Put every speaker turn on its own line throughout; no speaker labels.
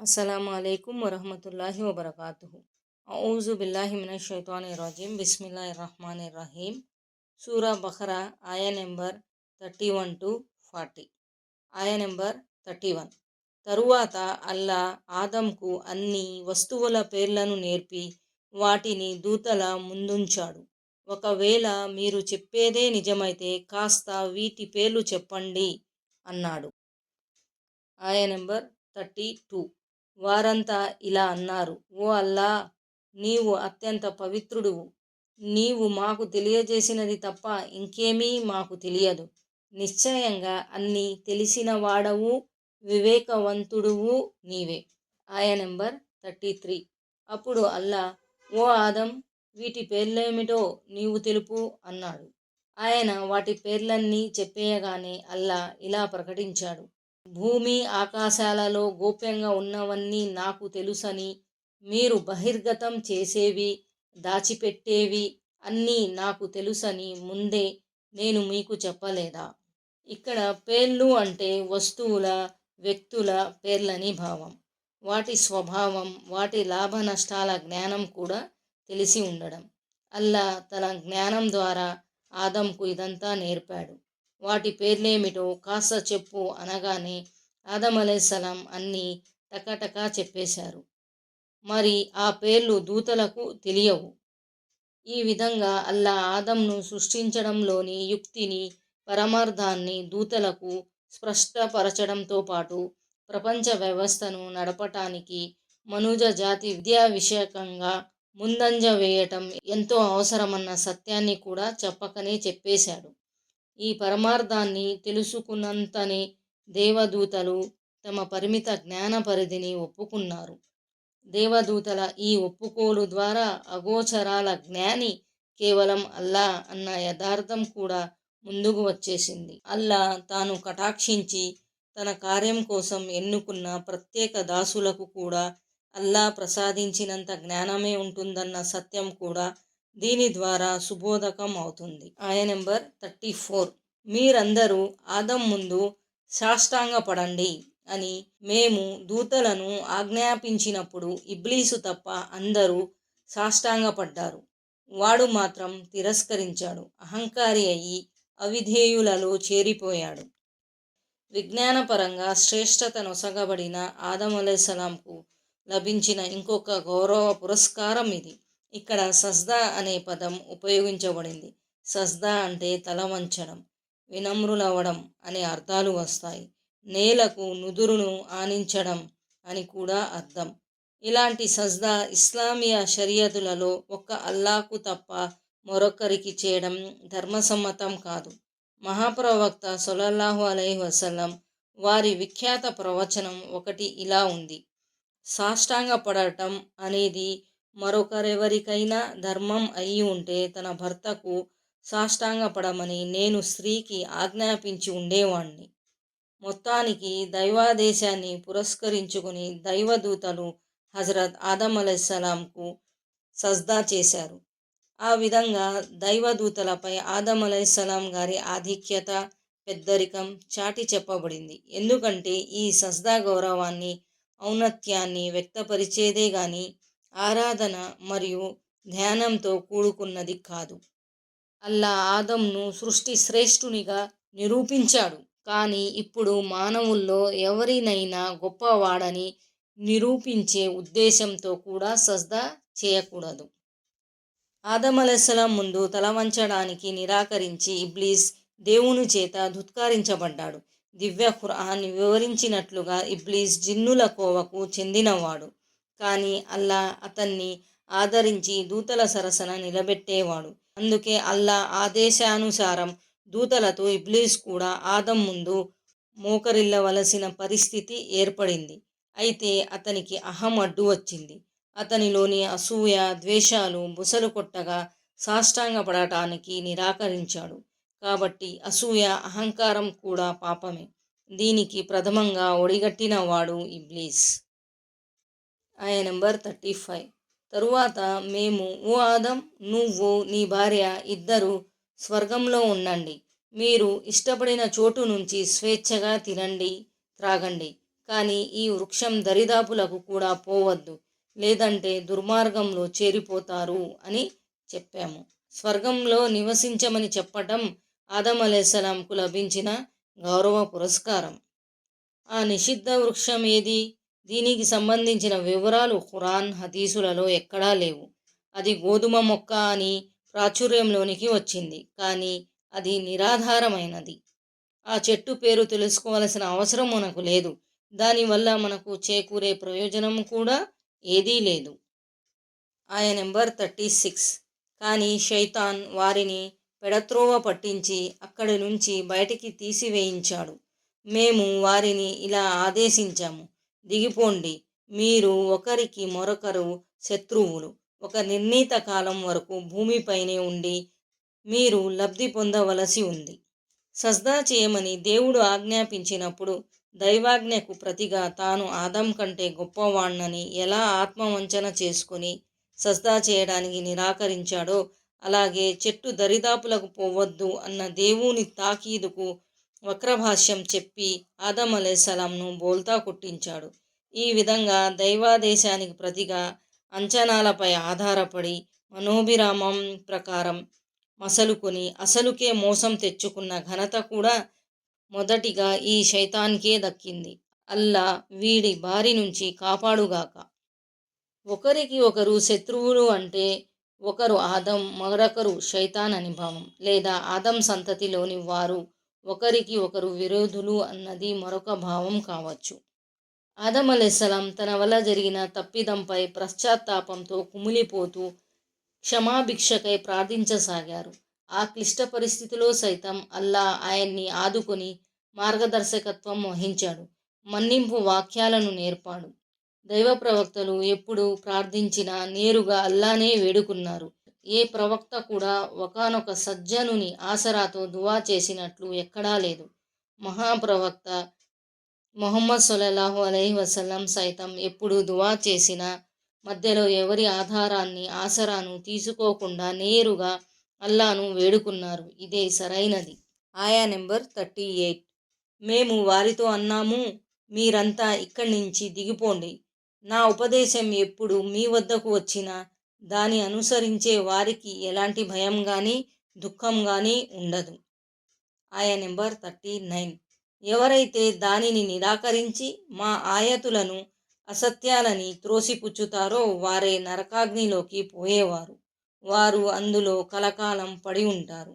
అస్సలం అయికం వరహమతుల్లాహి వబర్కాతుహు. ఔజు బిల్లాహి మినషైతాని రజీం. బిస్మిల్లా రహమాన్ రహీం. సూరా బహరా ఆయా number thirty one two forty. ఆయా నెంబర్ థర్టీ వన్. తరువాత అల్లా ఆదంకు అన్ని వస్తువుల పేర్లను నేర్పి వాటిని దూతల ముందుంచాడు. ఒకవేళ మీరు చెప్పేదే నిజమైతే కాస్త వీటి పేర్లు చెప్పండి అన్నాడు. ఆయ నెంబర్ థర్టీ టూ. వారంతా ఇలా అన్నారు. ఓ అల్లా నీవు అత్యంత పవిత్రుడువు. నీవు మాకు తెలియజేసినది తప్ప ఇంకేమీ మాకు తెలియదు. నిశ్చయంగా అన్నీ తెలిసిన వాడవు వివేకవంతుడువు నీవే. ఆయ నెంబర్ థర్టీ త్రీ. అప్పుడు అల్లా ఓ ఆదం వీటి పేర్లేమిటో నీవు తెలుపు అన్నాడు. ఆయన వాటి పేర్లన్నీ చెప్పేయగానే అల్లా ఇలా ప్రకటించాడు. భూమి ఆకాశాలలో గోప్యంగా ఉన్నవన్నీ నాకు తెలుసని మీరు బహిర్గతం చేసేవి దాచిపెట్టేవి అన్నీ నాకు తెలుసని ముందే నేను మీకు చెప్పలేదా? ఇక్కడ పేర్లు అంటే వస్తువుల వ్యక్తుల పేర్లని భావం. వాటి స్వభావం వాటి లాభ నష్టాల జ్ఞానం కూడా తెలిసి ఉండడం. అల్లా తన జ్ఞానం ద్వారా ఆదంకు ఇదంతా నేర్పాడు. వాటి పేర్లేమిటో కాస్త చెప్పు అనగానే ఆదం అలైసలాం అన్నీ టకాటకా చెప్పేశారు. మరి ఆ పేర్లు దూతలకు తెలియవు. ఈ విధంగా అల్లా ఆదంను సృష్టించడంలోని యుక్తిని పరమార్థాన్ని దూతలకు స్పష్టపరచడంతో పాటు ప్రపంచ వ్యవస్థను నడపటానికి మనుజ జాతి విద్యా విషయకంగా ముందంజ వేయటం ఎంతో అవసరమన్న సత్యాన్ని కూడా చెప్పకనే చెప్పేశాడు. ఈ పరమార్థాన్ని తెలుసుకున్నంతనే దేవదూతలు తమ పరిమిత జ్ఞాన పరిధిని ఒప్పుకున్నారు. దేవదూతల ఈ ఒప్పుకోలు ద్వారా అగోచరాల జ్ఞాని కేవలం అల్లా అన్న యథార్థం కూడా ముందుకు వచ్చేసింది. అల్లా తాను కటాక్షించి తన కార్యం కోసం ఎన్నుకున్న ప్రత్యేక దాసులకు కూడా అల్లా ప్రసాదించినంత జ్ఞానమే ఉంటుందన్న సత్యం కూడా దీని ద్వారా సుబోధకం అవుతుంది. ఆయ నెంబర్ థర్టీ ఫోర్. మీరందరూ ఆదం ముందు సాష్టాంగపడండి అని మేము దూతలను ఆజ్ఞాపించినప్పుడు ఇబ్లీసు తప్ప అందరూ సాష్టాంగపడ్డారు. వాడు మాత్రం తిరస్కరించాడు. అహంకారి అయి అవిధేయులలో చేరిపోయాడు. విజ్ఞానపరంగా శ్రేష్టత నొసగబడిన ఆదం అలైసలాంకు లభించిన ఇంకొక గౌరవ పురస్కారం ఇది. ఇక్కడ సజ్దా అనే పదం ఉపయోగించబడింది. సజ్దా అంటే తల వంచడం వినమ్రులవ్వడం అనే అర్థాలు వస్తాయి. నేలకు నుదురును ఆనించడం అని కూడా అర్థం. ఇలాంటి సజ్దా ఇస్లామియా షరియతులలో ఒక్క అల్లాకు తప్ప మరొకరికి చేయడం ధర్మసమ్మతం కాదు. మహాప్రవక్త సొలల్లాహు అలైహి వసల్లం వారి విఖ్యాత ప్రవచనం ఒకటి ఇలా ఉంది. సాష్టాంగపడటం అనేది మరొకరెవరికైనా ధర్మం అయి ఉంటే తన భర్తకు సాష్టాంగపడమని నేను స్త్రీకి ఆజ్ఞాపించి ఉండేవాణ్ణి. మొత్తానికి దైవాదేశాన్ని పురస్కరించుకుని దైవదూతలు హజరత్ ఆదం అలైసలాంకు సజ్దా చేశారు. ఆ విధంగా దైవదూతలపై ఆదం అలైసలాం గారి ఆధిక్యత పెద్దరికం చాటి చెప్పబడింది. ఎందుకంటే ఈ సజ్దా గౌరవాన్ని ఔన్నత్యాన్ని వ్యక్తపరిచేదే గాని ఆరాధన మరియు ధ్యానంతో కూడుకున్నది కాదు. అల్లా ఆదంను సృష్టి శ్రేష్ఠునిగా నిరూపించాడు. కానీ ఇప్పుడు మానవుల్లో ఎవరినైనా గొప్పవాడని నిరూపించే ఉద్దేశంతో కూడా సజ్దా చేయకూడదు. ఆదమలసలం ముందు తల వంచడానికి నిరాకరించి ఇబ్లీస్ దేవుని చేత ధుత్కారించబడ్డాడు. దివ్య ఖురాన్ వివరించినట్లుగా ఇబ్లీస్ జిన్నుల కోవకు చెందినవాడు. కానీ అల్లా అతన్ని ఆదరించి దూతల సరసన నిలబెట్టేవాడు. అందుకే అల్లా ఆదేశానుసారం దూతలతో ఇబ్లీస్ కూడా ఆదం ముందు మోకరిల్లవలసిన పరిస్థితి ఏర్పడింది. అయితే అతనికి అహం అడ్డు వచ్చింది. అతనిలోని అసూయ ద్వేషాలు బుసలు కొట్టగా సాష్టాంగపడటానికి నిరాకరించాడు. కాబట్టి అసూయ అహంకారం కూడా పాపమే. దీనికి ప్రథమంగా ఒడిగట్టిన వాడు ఇబ్లీస్. ఆయన నెంబర్ థర్టీ ఫైవ్. తరువాత మేము ఓ ఆదం నువ్వు నీ భార్య ఇద్దరు స్వర్గంలో ఉండండి. మీరు ఇష్టపడిన చోటు నుంచి స్వేచ్ఛగా తినండి త్రాగండి. కానీ ఈ వృక్షం దరిదాపులకు కూడా పోవద్దు. లేదంటే దుర్మార్గంలో చేరిపోతారు అని చెప్పాము. స్వర్గంలో నివసించమని చెప్పటం ఆదం అలైసలాంకు లభించిన గౌరవ పురస్కారం. ఆ నిషిద్ధ వృక్షం ఏది? దీనికి సంబంధించిన వివరాలు ఖురాన్ హదీసులలో ఎక్కడా లేవు. అది గోధుమ మొక్క అని ప్రాచుర్యంలోనికి వచ్చింది. కానీ అది నిరాధారమైనది. ఆ చెట్టు పేరు తెలుసుకోవాల్సిన అవసరం మనకు లేదు. దానివల్ల మనకు చేకూరే ప్రయోజనం కూడా ఏదీ లేదు. ఆయన నెంబర్ థర్టీ సిక్స్. కానీ షైతాన్ వారిని పెడత్రోవ పట్టించి అక్కడి నుంచి బయటికి తీసివేయించాడు. మేము వారిని ఇలా ఆదేశించాము. దిగిపోండి. మీరు ఒకరికి మరొకరు శత్రువులు. ఒక నిర్ణీత కాలం వరకు భూమిపైనే ఉండి మీరు లబ్ధి పొందవలసి ఉంది. సజ్దా చేయమని దేవుడు ఆజ్ఞాపించినప్పుడు దైవాజ్ఞకు ప్రతిగా తాను ఆదం కంటే గొప్పవాణ్ణని ఎలా ఆత్మవంచన చేసుకుని సజ్దా చేయడానికి నిరాకరించాడో అలాగే చెట్టు దరిదాపులకు పోవద్దు అన్న దేవుని తాకీదుకు వక్రభాష్యం చెప్పి ఆదం అలైసలాంను బోల్తా కుట్టించాడు. ఈ విధంగా దైవాదేశానికి ప్రతిగా అంచనాలపై ఆధారపడి మనోభిరామం ప్రకారం మసలుకొని అసలుకే మోసం తెచ్చుకున్న ఘనత కూడా మొదటిగా ఈ శైతాన్కే దక్కింది. అల్లా వీడి బారి నుంచి కాపాడుగాక. ఒకరికి ఒకరు శత్రువులు అంటే ఒకరు ఆదం మరొకరు శైతాన్ అని భావం. లేదా ఆదం సంతతిలోని వారు ఒకరికి ఒకరు విరోధులు అన్నది మరొక భావం కావచ్చు. ఆదం తన వల్ల జరిగిన తప్పిదంపై పశ్చాత్తాపంతో కుమిలిపోతూ క్షమాభిక్షకై ప్రార్థించసాగారు. ఆ క్లిష్ట పరిస్థితిలో సైతం అల్లా ఆయన్ని ఆదుకొని మార్గదర్శకత్వం వహించాడు. మన్నింపు వాక్యాలను నేర్పాడు. దైవ ప్రవక్తలు ఎప్పుడు ప్రార్థించినా నేరుగా అల్లానే వేడుకున్నారు. ఏ ప్రవక్త కూడా ఒకనొక సజ్జనుని ఆసరాతో దువా చేసినట్లు ఎక్కడా లేదు. మహాప్రవక్త మొహమ్మద్ సొల్లాహు అలై వసల్లం సైతం ఎప్పుడు దువా చేసినా మధ్యలో ఎవరి ఆధారాన్ని ఆసరాను తీసుకోకుండా నేరుగా అల్లాను వేడుకున్నారు. ఇదే సరైనది. ఆయా నెంబర్ థర్టీ ఎయిట్. మేము వారితో అన్నాము మీరంతా ఇక్కడి నుంచి దిగిపోండి. నా ఉపదేశం ఎప్పుడు మీ వద్దకు వచ్చినా దాని అనుసరించే వారికి ఎలాంటి భయం కానీ దుఃఖం కానీ ఉండదు. ఆయా నెంబర్ థర్టీ నైన్. ఎవరైతే దానిని నిరాకరించి మా ఆయతులను అసత్యాలని త్రోసిపుచ్చుతారో వారే నరకాగ్నిలోకి పోయేవారు. వారు అందులో కలకాలం పడి ఉంటారు.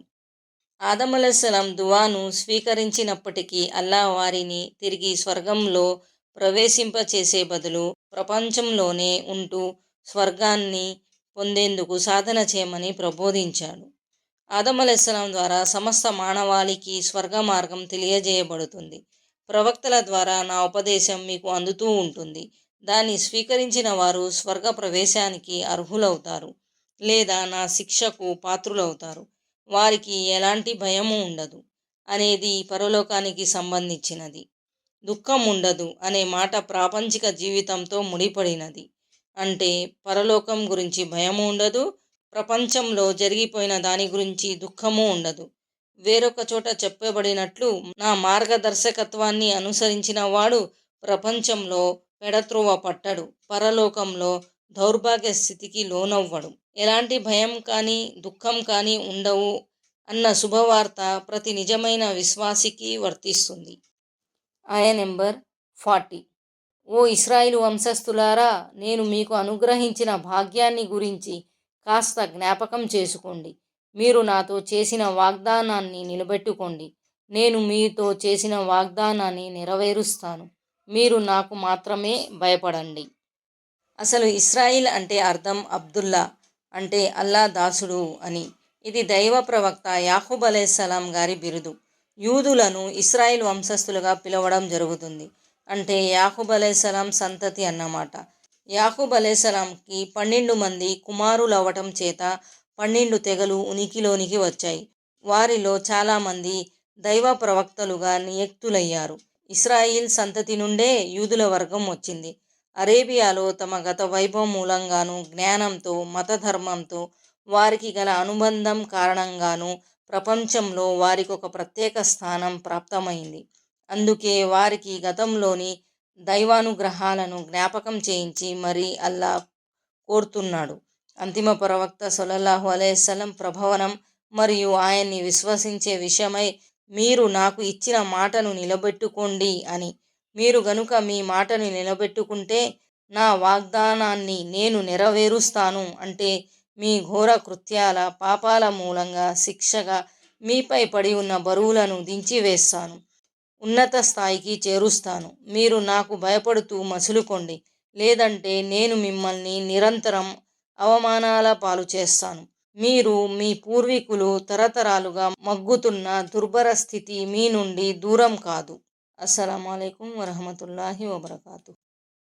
ఆదమలసలం దువాను స్వీకరించినప్పటికీ అల్లా వారిని తిరిగి స్వర్గంలో ప్రవేశింపచేసే బదులు ప్రపంచంలోనే ఉంటూ స్వర్గాన్ని పొందేందుకు సాధన చేయమని ప్రబోధించాడు. ఆదమలెస్సలం ద్వారా సమస్త మానవాళికి స్వర్గ మార్గం తెలియజేయబడుతుంది. ప్రవక్తల ద్వారా నా ఉపదేశం మీకు అందుతూ ఉంటుంది. దాన్ని స్వీకరించిన వారు స్వర్గ ప్రవేశానికి అర్హులవుతారు లేదా నా శిక్షకు పాత్రులవుతారు. వారికి ఎలాంటి భయము ఉండదు అనేది పరలోకానికి సంబంధించినది. దుఃఖం ఉండదు అనే మాట ప్రాపంచిక జీవితంతో ముడిపడినది. అంటే పరలోకం గురించి భయము ఉండదు ప్రపంచంలో జరిగిపోయిన దాని గురించి దుఃఖము ఉండదు. వేరొక చోట చెప్పబడినట్లు నా మార్గదర్శకత్వాన్ని అనుసరించిన వాడు ప్రపంచంలో పెడత్రోవ పట్టడు పరలోకంలో దౌర్భాగ్య స్థితికి లోనవ్వడు. ఎలాంటి భయం కానీ దుఃఖం కానీ ఉండవు అన్న శుభవార్త ప్రతి నిజమైన విశ్వాసికి వర్తిస్తుంది. ఆయ నెంబర్ ఫార్టీ. ఓ ఇస్రాయిల్ వంశస్థులారా నేను మీకు అనుగ్రహించిన భాగ్యాన్ని గురించి కాస్త జ్ఞాపకం చేసుకోండి. మీరు నాతో చేసిన వాగ్దానాన్ని నిలబెట్టుకోండి. నేను మీతో చేసిన వాగ్దానాన్ని నెరవేరుస్తాను. మీరు నాకు మాత్రమే భయపడండి. అసలు ఇస్రాయిల్ అంటే అర్థం అబ్దుల్లా అంటే అల్లా దాసుడు అని. ఇది దైవ ప్రవక్త యాహూబ్ అలైసలాం గారి బిరుదు. యూదులను ఇస్రాయిల్ వంశస్థులుగా పిలవడం జరుగుతుంది. అంటే యాహూబ్ అలైసలాం సంతతి అన్నమాట. యాహూబ్ అలైసలాంకి పన్నెండు మంది కుమారులు అవ్వటం చేత పన్నెండు తెగలు ఉనికిలోనికి వచ్చాయి. వారిలో చాలామంది దైవ ప్రవక్తలుగా నియక్తులయ్యారు. ఇస్రాయిల్ సంతతి నుండే యూదుల వర్గం వచ్చింది. అరేబియాలో తమ గత వైభవం మూలంగాను జ్ఞానంతో మతధర్మంతో వారికి గల అనుబంధం కారణంగాను ప్రపంచంలో వారికి ఒక ప్రత్యేక స్థానం ప్రాప్తమైంది. అందుకే వారికి గతంలోని దైవానుగ్రహాలను జ్ఞాపకం చేయించి మరీ అల్లా కోరుతున్నాడు. అంతిమ ప్రవక్త సొలల్లాహు అలైస్లం ప్రభవనం మరియు ఆయన్ని విశ్వసించే విషయమై మీరు నాకు ఇచ్చిన మాటను నిలబెట్టుకోండి అని. మీరు గనుక మీ మాటను నిలబెట్టుకుంటే నా వాగ్దానాన్ని నేను నెరవేరుస్తాను అంటే మీ ఘోర కృత్యాల పాపాల మూలంగా శిక్షగా మీపై పడి ఉన్న బరువులను దించివేస్తాను. ఉన్నత స్థాయికి చేరుస్తాను. మీరు నాకు భయపడుతూ మసులుకోండి. లేదంటే నేను మిమ్మల్ని నిరంతరం అవమానాల పాలు చేస్తాను. మీరు మీ పూర్వీకులు తరతరాలుగా మగ్గుతున్న దుర్భర స్థితి మీ నుండి దూరం కాదు. అస్సలం అయికం వరహమతుల్లాహి వబర్కాతు.